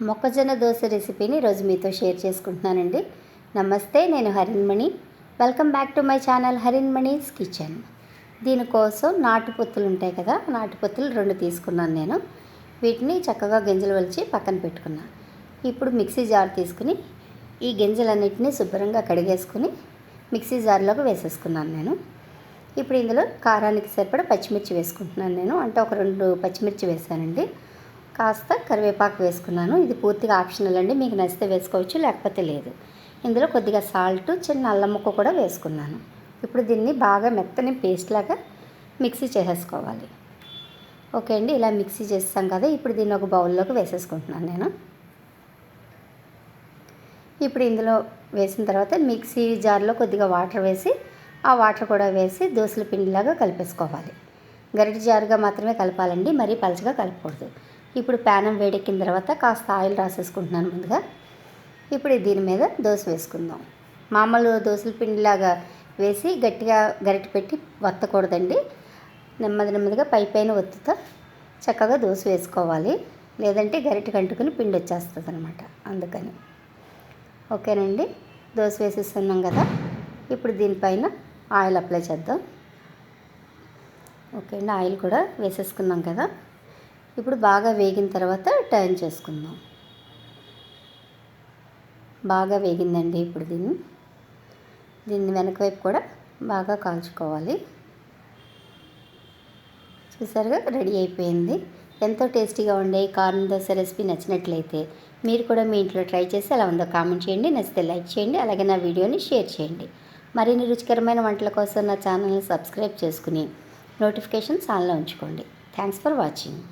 మొక్కజొన్న దోశ రెసిపీని రోజు మీతో షేర్ చేసుకుంటున్నానండి. నమస్తే నేను Harinmani welcome back to my channel Harinmani's kitchen. దీనికోసం నాటు పొత్తులు ఉంటాయి కదా నాటు పొత్తులు రెండు తీసుకున్నాను నేను. వీటిని చక్కగా గింజలు వలిచి పక్కన పెట్టుకున్నాను ఇప్పుడు మిక్సీ జార్ తీసుకుని ఈ గింజలన్నిటిని శుభ్రంగా కడిగేసుకుని మిక్సీ జార్లోకి వేసేసుకున్నాను నేను. ఇప్పుడు ఇందులో కారానికి సరిపడా పచ్చిమిర్చి వేసుకుంటున్నాను నేను. అంటే ఒక రెండు పచ్చిమిర్చి వేసానండి కాస్త కరివేపాకు వేసుకున్నాను. ఇది పూర్తిగా ఆప్షనల్ అండి. మీకు నచ్చితే వేసుకోవచ్చు లేకపోతే లేదు. ఇందులో కొద్దిగా సాల్ట్ చిన్న అల్లం ముక్క కూడా వేసుకున్నాను. ఇప్పుడు దీన్ని బాగా మెత్తని పేస్ట్ లాగా మిక్సీ చేసేసుకోవాలి. ఓకే అండి ఇలా మిక్సీ చేస్తాం కదా ఇప్పుడు దీన్ని ఒక బౌల్లోకి వేసేసుకుంటున్నాను నేను. ఇప్పుడు ఇందులో వేసిన తర్వాత మిక్సీ జార్లో కొద్దిగా వాటర్ వేసి ఆ వాటర్ కూడా వేసి దోశల పిండిలాగా కలిపేసుకోవాలి. గరిటె జారుగా మాత్రమే కలపాలండి. మరీ పలచగా కలపకూడదు. ఇప్పుడు ప్యానం వేడెక్కిన తర్వాత కాస్త ఆయిల్ రాసేసుకుంటున్నాను ముందుగా. ఇప్పుడు దీని మీద దోశ వేసుకుందాం. మామూలు దోశల పిండిలాగా వేసి గట్టిగా గరిటె పెట్టి వత్తకూడదండి. నెమ్మది నెమ్మదిగా పై పైన ఒత్తుతో చక్కగా దోశ వేసుకోవాలి. లేదంటే గరిటె కంటుకుని పిండి వచ్చేస్తుంది అనమాట అందుకని. ఓకేనండి. దోశ వేసేస్తున్నాం కదా. ఇప్పుడు దీనిపైన ఆయిల్ అప్లై చేద్దాం. ఓకే అండి ఆయిల్ కూడా వేసేసుకున్నాం కదా. ఇప్పుడు బాగా వేగిన తర్వాత టర్న్ చేసుకుందాం. బాగా వేగిందండి ఇప్పుడు దీన్ని. దీన్ని వెనక వైపు కూడా బాగా కాల్చుకోవాలి. చూసారుగా రెడీ అయిపోయింది. ఎంతో టేస్టీగా ఉండే కార్న్ దోశ రెసిపీ నచ్చినట్లయితే మీరు కూడా మీ ఇంట్లో ట్రై చేసి ఎలా ఉందో కామెంట్ చేయండి. నచ్చితే లైక్ చేయండి అలాగే నా వీడియోని షేర్ చేయండి. మరిన్ని రుచికరమైన వంటల కోసం నా ఛానల్ని సబ్స్క్రైబ్ చేసుకుని నోటిఫికేషన్స్ ఆన్లో ఉంచుకోండి. Thanks for watching.